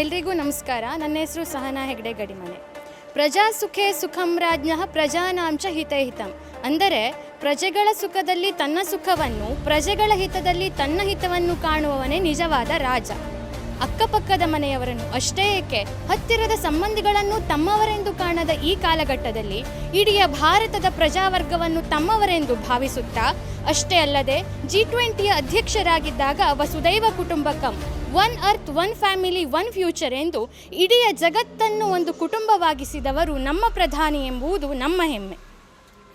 ಎಲ್ರಿಗೂ ನಮಸ್ಕಾರ. ನನ್ನ ಹೆಸರು ಸಹನಾ ಹೆಗ್ಡೆ, ಗಡಿಮನೆ. ಪ್ರಜಾ ಸುಖೇ ಸುಖಂ ರಾಜ್ಞ, ಪ್ರಜಾನಾಂಚ ಹಿತಹಿತಂ ಅಂದರೆ, ಪ್ರಜೆಗಳ ಸುಖದಲ್ಲಿ ತನ್ನ ಸುಖವನ್ನು, ಪ್ರಜೆಗಳ ಹಿತದಲ್ಲಿ ತನ್ನ ಹಿತವನ್ನು ಕಾಣುವವನೇ ನಿಜವಾದ ರಾಜ. ಅಕ್ಕಪಕ್ಕದ ಮನೆಯವರನ್ನು ಅಷ್ಟೇ ಏಕೆ, ಹತ್ತಿರದ ಸಂಬಂಧಿಗಳನ್ನು ತಮ್ಮವರೆಂದು ಕಾಣದ ಈ ಕಾಲಘಟ್ಟದಲ್ಲಿ, ಇಡೀ ಭಾರತದ ಪ್ರಜಾವರ್ಗವನ್ನು ತಮ್ಮವರೆಂದು ಭಾವಿಸುತ್ತಾ, ಅಷ್ಟೇ ಅಲ್ಲದೆ ಜಿ ಟ್ವೆಂಟಿಯ ಅಧ್ಯಕ್ಷರಾಗಿದ್ದಾಗ ವಸುದೈವ ಕುಟುಂಬಕಂ. One earth, one family, one future ಎಂದು ಇಡೀ ಜಗತ್ತನ್ನು ಒಂದು ಕುಟುಂಬವಾಗಿಸಿದವರು ನಮ್ಮ ಪ್ರಧಾನಿ ಎಂಬುದು ನಮ್ಮ ಹೆಮ್ಮೆ.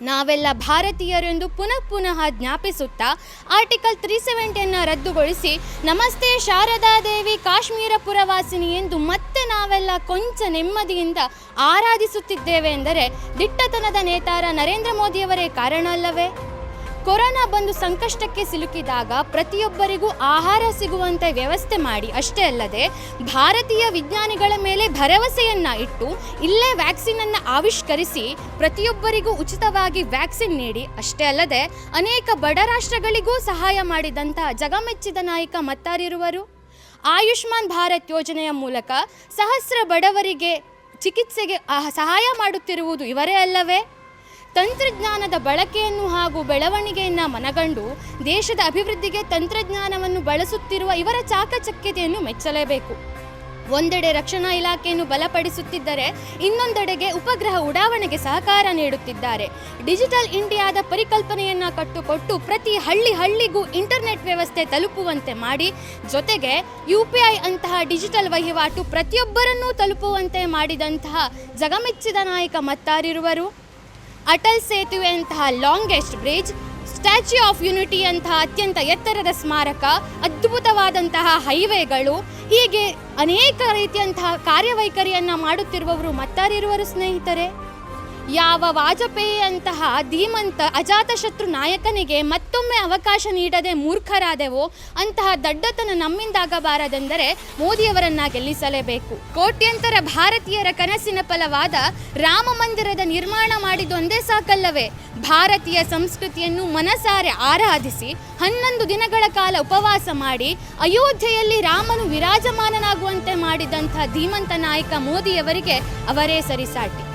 ನಾವೆಲ್ಲ ಭಾರತೀಯರೆಂದು ಪುನಃ ಪುನಃ ಜ್ಞಾಪಿಸುತ್ತಾ ಆರ್ಟಿಕಲ್ ತ್ರೀ ಸೆವೆಂಟಿಯನ್ನು ರದ್ದುಗೊಳಿಸಿ, ನಮಸ್ತೆ ಶಾರದಾ ದೇವಿ ಕಾಶ್ಮೀರ ಪುರವಾಸಿನಿ ಎಂದು ಮತ್ತೆ ನಾವೆಲ್ಲ ಕೊಂಚ ನೆಮ್ಮದಿಯಿಂದ ಆರಾಧಿಸುತ್ತಿದ್ದೇವೆ ಎಂದರೆ ದಿಟ್ಟತನದ ನೇತಾರ ನರೇಂದ್ರ ಮೋದಿಯವರೇ ಕಾರಣ ಅಲ್ಲವೇ? ಕೊರೋನಾ ಬಂದು ಸಂಕಷ್ಟಕ್ಕೆ ಸಿಲುಕಿದಾಗ ಪ್ರತಿಯೊಬ್ಬರಿಗೂ ಆಹಾರ ಸಿಗುವಂತೆ ವ್ಯವಸ್ಥೆ ಮಾಡಿ. ಅಷ್ಟೇ ಅಲ್ಲದೆ ಭಾರತೀಯ ವಿಜ್ಞಾನಿಗಳ ಮೇಲೆ ಭರವಸೆಯನ್ನ ಇಟ್ಟು ಇಲ್ಲೇ ವ್ಯಾಕ್ಸಿನ್ ಅನ್ನು ಆವಿಷ್ಕರಿಸಿ ಪ್ರತಿಯೊಬ್ಬರಿಗೂ ಉಚಿತವಾಗಿ ವ್ಯಾಕ್ಸಿನ್ ನೀಡಿ. ಅಷ್ಟೇ ಅಲ್ಲದೆ ಅನೇಕ ಬಡ ರಾಷ್ಟ್ರಗಳಿಗೂ ಸಹಾಯ ಮಾಡಿದಂತಹ ಜಗಮೆಚ್ಚಿದ ನಾಯಕ ಮತ್ತಾರಿರುವರು ಆಯುಷ್ಮಾನ್ ಭಾರತ್ ಯೋಜನೆಯ ಮೂಲಕ ಸಹಸ್ರ ಬಡವರಿಗೆ ಚಿಕಿತ್ಸೆಗೆ ಸಹಾಯ ಮಾಡುತ್ತಿರುವುದು ಇವರೇ ಅಲ್ಲವೇ? ತಂತ್ರಜ್ಞಾನದ ಬಳಕೆಯನ್ನು ಹಾಗೂ ಬೆಳವಣಿಗೆಯನ್ನು ಮನಗಂಡು ದೇಶದ ಅಭಿವೃದ್ಧಿಗೆ ತಂತ್ರಜ್ಞಾನವನ್ನು ಬಳಸುತ್ತಿರುವ ಇವರ ಚಾಕಚಕ್ಯತೆಯನ್ನು ಮೆಚ್ಚಲೇಬೇಕು. ಒಂದೆಡೆ ರಕ್ಷಣಾ ಇಲಾಖೆಯನ್ನು ಬಲಪಡಿಸುತ್ತಿದ್ದರೆ ಇನ್ನೊಂದೆಡೆಗೆ ಉಪಗ್ರಹ ಉಡಾವಣೆಗೆ ಸಹಕಾರ ನೀಡುತ್ತಿದ್ದಾರೆ. ಡಿಜಿಟಲ್ ಇಂಡಿಯಾದ ಪರಿಕಲ್ಪನೆಯನ್ನ ಕಟ್ಟುಕೊಟ್ಟು ಪ್ರತಿ ಹಳ್ಳಿ ಹಳ್ಳಿಗೂ ಇಂಟರ್ನೆಟ್ ವ್ಯವಸ್ಥೆ ತಲುಪುವಂತೆ ಮಾಡಿ, ಜೊತೆಗೆ ಯು ಪಿ ಐ ಅಂತಹ ಡಿಜಿಟಲ್ ವಹಿವಾಟು ಪ್ರತಿಯೊಬ್ಬರನ್ನೂ ತಲುಪುವಂತೆ ಮಾಡಿದಂತಹ ಜಗಮೆಚ್ಚಿದ ನಾಯಕ ಮತ್ತಾರಿರುವರು. Atal ಸೇತುವೆಯಂತಹ longest bridge, Statue of Unity ಅಂತಹ ಅತ್ಯಂತ ಎತ್ತರದ ಸ್ಮಾರಕ, ಅದ್ಭುತವಾದಂತಹ ಹೈವೇಗಳು, ಹೀಗೆ ಅನೇಕ ರೀತಿಯಂತಹ ಕಾರ್ಯವೈಖರಿಯನ್ನು ಮಾಡುತ್ತಿರುವವರು ಮತ್ತಾರಿರುವರು ಸ್ನೇಹಿತರೆ? ಯಾವ ವಾಜಪೇಯಿಯಂತಹ ಧೀಮಂತ ಅಜಾತಶತ್ರು ನಾಯಕನಿಗೆ ಮತ್ತೊಮ್ಮೆ ಅವಕಾಶ ನೀಡದೆ ಮೂರ್ಖರಾದೆವೋ, ಅಂತಹ ದಡ್ಡತನ ನಮ್ಮಿಂದಾಗಬಾರದೆಂದರೆ ಮೋದಿಯವರನ್ನ ಗೆಲ್ಲಿಸಲೇಬೇಕು. ಕೋಟ್ಯಂತರ ಭಾರತೀಯರ ಕನಸಿನ ಫಲವಾದ ರಾಮ ಮಂದಿರದ ನಿರ್ಮಾಣ ಮಾಡಿದೊಂದೇ ಸಾಕಲ್ಲವೇ? ಭಾರತೀಯ ಸಂಸ್ಕೃತಿಯನ್ನು ಮನಸಾರೆ ಆರಾಧಿಸಿ, ಹನ್ನೊಂದು ದಿನಗಳ ಕಾಲ ಉಪವಾಸ ಮಾಡಿ, ಅಯೋಧ್ಯೆಯಲ್ಲಿ ರಾಮನು ವಿರಾಜಮಾನನಾಗುವಂತೆ ಮಾಡಿದಂಥ ಧೀಮಂತ ನಾಯಕ ಮೋದಿಯವರಿಗೆ ಅವರೇ ಸರಿಸಾಟಿ.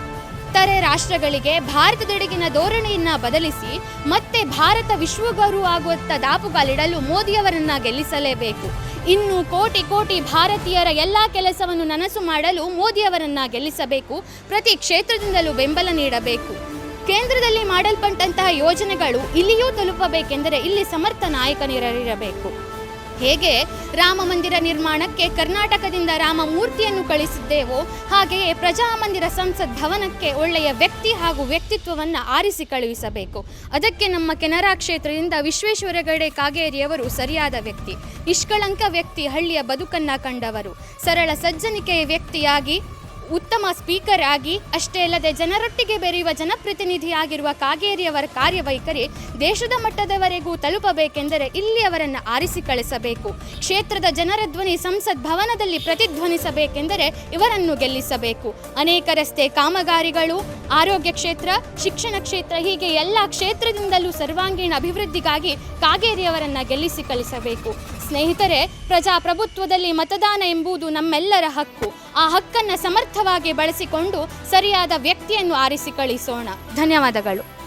ಇತರೆ ರಾಷ್ಟ್ರಗಳಿಗೆ ಭಾರತದೆಡೆಗಿನ ಧೋರಣೆಯನ್ನ ಬದಲಿಸಿ ಮತ್ತೆ ಭಾರತ ವಿಶ್ವಗುರು ಆಗುವತ್ತ ದಾಪುಗಾಲಿಡಲು ಮೋದಿಯವರನ್ನ ಗೆಲ್ಲಿಸಲೇಬೇಕು. ಇನ್ನು ಕೋಟಿ ಕೋಟಿ ಭಾರತೀಯರ ಎಲ್ಲ ಕೆಲಸವನ್ನು ನನಸು ಮಾಡಲು ಮೋದಿಯವರನ್ನ ಗೆಲ್ಲಿಸಬೇಕು. ಪ್ರತಿ ಕ್ಷೇತ್ರದಿಂದಲೂ ಬೆಂಬಲ ನೀಡಬೇಕು. ಕೇಂದ್ರದಲ್ಲಿ ಮಾಡಲ್ಪಟ್ಟಂತಹ ಯೋಜನೆಗಳು ಇಲ್ಲಿಯೂ ತಲುಪಬೇಕೆಂದರೆ ಇಲ್ಲಿ ಸಮರ್ಥ ನಾಯಕನಿರಬೇಕು. ಹೇಗೆ ರಾಮ ಮಂದಿರ ನಿರ್ಮಾಣಕ್ಕೆ ಕರ್ನಾಟಕದಿಂದ ರಾಮ ಮೂರ್ತಿಯನ್ನು ಕಳಿಸಿದ್ದೇವೋ ಹಾಗೆಯೇ ಪ್ರಜಾಮಂದಿರ ಸಂಸತ್ ಭವನಕ್ಕೆ ಒಳ್ಳೆಯ ವ್ಯಕ್ತಿ ಹಾಗೂ ವ್ಯಕ್ತಿತ್ವವನ್ನು ಆರಿಸಿ ಕಳುಹಿಸಬೇಕು. ಅದಕ್ಕೆ ನಮ್ಮ ಕೆನರಾ ಕ್ಷೇತ್ರದಿಂದ ವಿಶ್ವೇಶ್ವರಗಡೆ ಕಾಗೇರಿಯವರು ಸರಿಯಾದ ವ್ಯಕ್ತಿ. ನಿಷ್ಕಳಂಕ ವ್ಯಕ್ತಿ ಹಳ್ಳಿಯ ಬದುಕನ್ನ ಕಂಡವರು. ಸರಳ ಸಜ್ಜನಿಕೆಯ ವ್ಯಕ್ತಿಯಾಗಿ ಉತ್ತಮ ಸ್ಪೀಕರ್ ಆಗಿ, ಅಷ್ಟೇ ಅಲ್ಲದೆ ಜನರೊಟ್ಟಿಗೆ ಬೆರೆಯುವ ಜನಪ್ರತಿನಿಧಿಯಾಗಿರುವ ಕಾಗೇರಿಯವರ ಕಾರ್ಯವೈಖರಿ ದೇಶದ ಮಟ್ಟದವರೆಗೂ ತಲುಪಬೇಕೆಂದರೆ ಇಲ್ಲಿ ಅವರನ್ನು ಆರಿಸಿ ಕಳಿಸಬೇಕು. ಕ್ಷೇತ್ರದ ಜನರ ಧ್ವನಿ ಸಂಸತ್ ಭವನದಲ್ಲಿ ಪ್ರತಿಧ್ವನಿಸಬೇಕೆಂದರೆ ಇವರನ್ನು ಗೆಲ್ಲಿಸಬೇಕು. ಅನೇಕ ರಸ್ತೆ ಕಾಮಗಾರಿಗಳು, ಆರೋಗ್ಯ ಕ್ಷೇತ್ರ, ಶಿಕ್ಷಣ ಕ್ಷೇತ್ರ ಹೀಗೆ ಎಲ್ಲ ಕ್ಷೇತ್ರದಿಂದಲೂ ಸರ್ವಾಂಗೀಣ ಅಭಿವೃದ್ಧಿಗಾಗಿ ಕಾಗೇರಿಯವರನ್ನು ಗೆಲ್ಲಿಸಿ ಕಳಿಸಬೇಕು. ಸ್ನೇಹಿತರೆ, ಪ್ರಜಾಪ್ರಭುತ್ವದಲ್ಲಿ ಮತದಾನ ಎಂಬುದು ನಮ್ಮೆಲ್ಲರ ಹಕ್ಕು. ಆ ಹಕ್ಕನ್ನು ಸಮರ್ಥವಾಗಿ ಬಳಸಿಕೊಂಡು ಸರಿಯಾದ ವ್ಯಕ್ತಿಯನ್ನು ಆರಿಸಿ ಕಳಿಸೋಣ. ಧನ್ಯವಾದಗಳು.